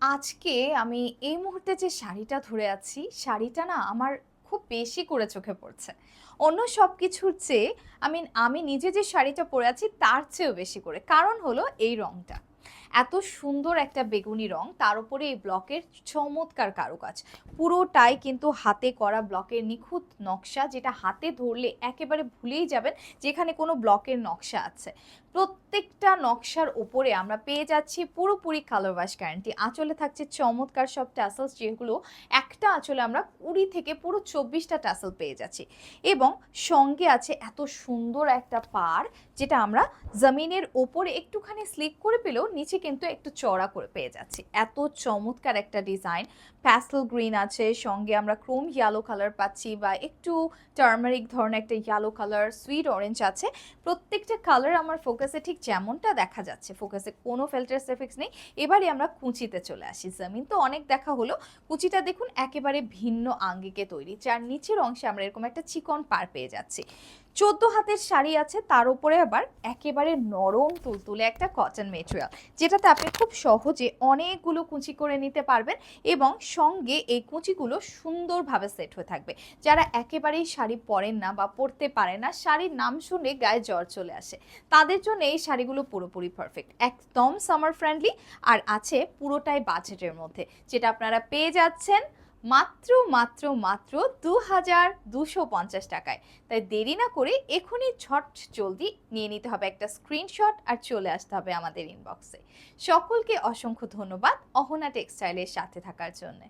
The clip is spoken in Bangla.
আজকে আমি এই মুহূর্তে যে শাড়িটা ধরে আছি, শাড়িটা না আমার খুব বেশি করে চোখে পড়ছে। অন্য সব কিছুর চেয়ে আমি আমি নিজে যে শাড়িটা পরে আছি, তার চেয়েও বেশি করে। কারণ হলো এই রংটা। এত সুন্দর একটা বেগুনি রং, তার উপরে এই ব্লকের চমৎকার কারুকাজ। পুরোটাই কিন্তু হাতে করা ব্লকের নিখুঁত নকশা, যেটা হাতে ধরলে একেবারে ভুলেই যাবেন যেখানে কোনো ব্লকের নকশা আছে। প্রত্যেকটা নকশার ওপরে আমরা পেয়ে যাচ্ছি পুরোপুরি কালার ওয়াশ গ্যারান্টি আঁচলে থাকছে চমৎকার সব ট্যাসেলস যেগুলো একটা আঁচলে আমরা কুড়ি থেকে পুরো চব্বিশটা ট্যাসেল পেয়ে যাচ্ছি। এবং সঙ্গে আছে এত সুন্দর একটা পার যেটা আমরা জমিনের ওপরে একটুখানি স্লিক করে পেলেও নিচে কিন্তু একটু চড়া করে পেয়ে যাচ্ছি। এত চমৎকার একটা ডিজাইন। প্যাস্টেল গ্রিন আছে, সঙ্গে আমরা ক্রোম ইয়েলো কালার পাচ্ছি বা একটু টার্মারিক ধরনের একটা ইয়েলো কালার সুইট অরেঞ্জ আছে। প্রত্যেকটা কালার আমার ফোকাসে ঠিক যেমনটা দেখা যাচ্ছে। ফোকাসে কোনো ফিল্টার সেফিক্স নেই। এবারে আমরা কুচিতে চলে আসি। জমিন তো অনেক দেখা হলো। কুচিটা দেখুন একেবারে ভিন্ন আঙ্গিকে তৈরি। যার নিচের অংশে আমরা এরকম একটা চিকন পার পেয়ে যাচ্ছি। চোদ্দ হাতের শাড়ি আছে, তার উপরে আবার একেবারে নরম, তুলতুলে একটা কটন মেটেরিয়াল যেটাতে আপনি খুব সহজে অনেকগুলো কুচি করে নিতে পারবেন এবং সঙ্গে এই কুচিগুলো সুন্দরভাবে সেট হয়ে থাকবে। যারা একেবারেই শাড়ি পরেন না বা পরতে পারে না, শাড়ির নাম শুনে গায়ে জ্বর চলে আসে। তাদের জন্য এই শাড়িগুলো পুরোপুরি পারফেক্ট একদম সামার ফ্রেন্ডলি আর আছে পুরোটাই বাজেটের মধ্যে। যেটা আপনারা পেয়ে যাচ্ছেন মাত্র মাত্র মাত্র দু হাজার দুশো পঞ্চাশ টাকায়। তাই দেরি না করে এখনই ছট জলদি নিয়ে নিতে হবে একটা স্ক্রিনশট আর চলে আসতে হবে আমাদের ইনবক্সে সকলকে অসংখ্য ধন্যবাদ অহনা টেক্সটাইলের সাথে থাকার জন্য।